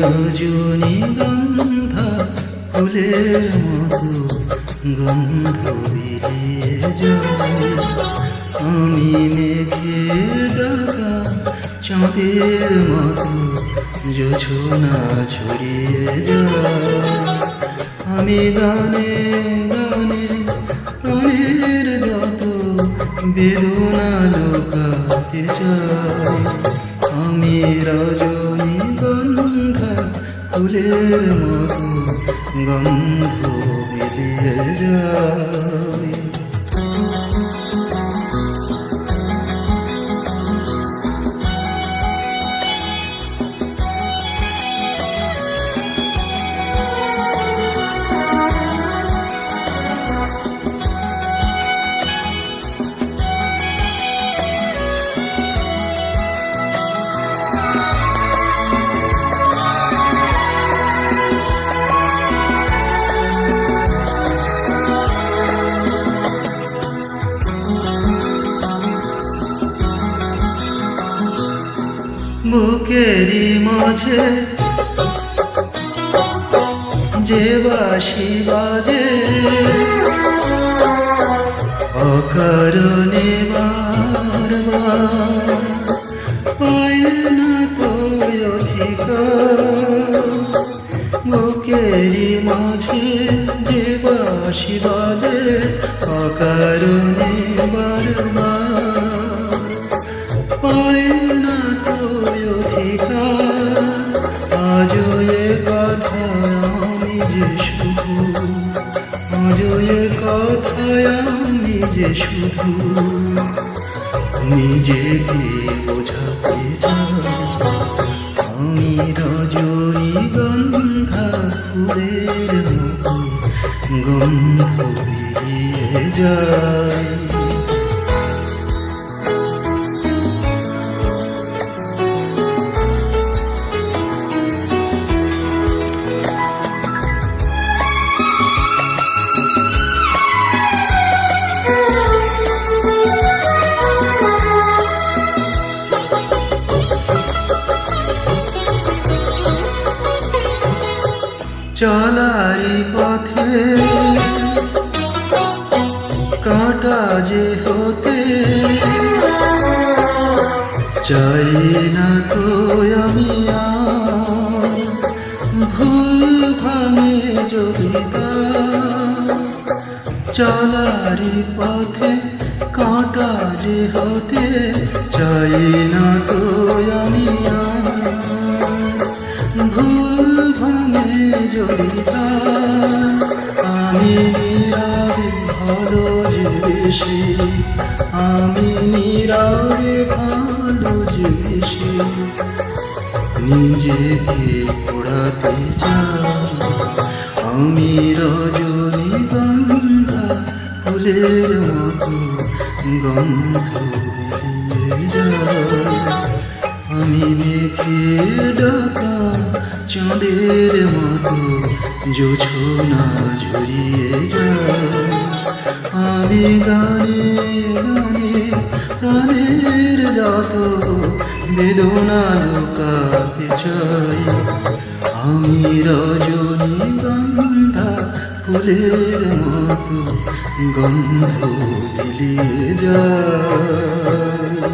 রজনী গন্ধা, ফুলের মতো গন্ধ আমি মেঘে ডাকা চাঁদের মতো যোছনা ছড়িয়ে আমি গানে গানে প্রাণের যত বেদনা লোকাতে চাই। আমি গন্ধা ফুলের মতো গন্ধ মিলিয়ে যায়। বুকেরই মাঝে যে বাসি বাজে অকারণে বারবার মাঝে যে বাসি বাজে অকারণে বারবার যে শুধু এ কথায় আমি যে শুধু, নিজেকে বোঝাতে চাই। আমি রজনী গন্ধা ফুলের মতো গন্ধ যায় চলারি পথে কাঁটা যে হতে চাই না তো আমি ভুল ভাঙে যদি চলারি পথে কাঁটা যে হতে চাই না তো ভালো যে বেশি আমি নীরবে ভালো যে বেশি নিজেকে পড়াতে চাই, আমি রজনী গন্ধা ফুলের মতো আমি মেঘে ডাকা চাঁদের মতো জোছনা ঝরিয়ে যায় আমি গানে গানে প্রাণের যত বেদনা লোকা চাই। আমি রজনী গন্ধা ফুলের মতো গন্ধ বিলিয়ে যায়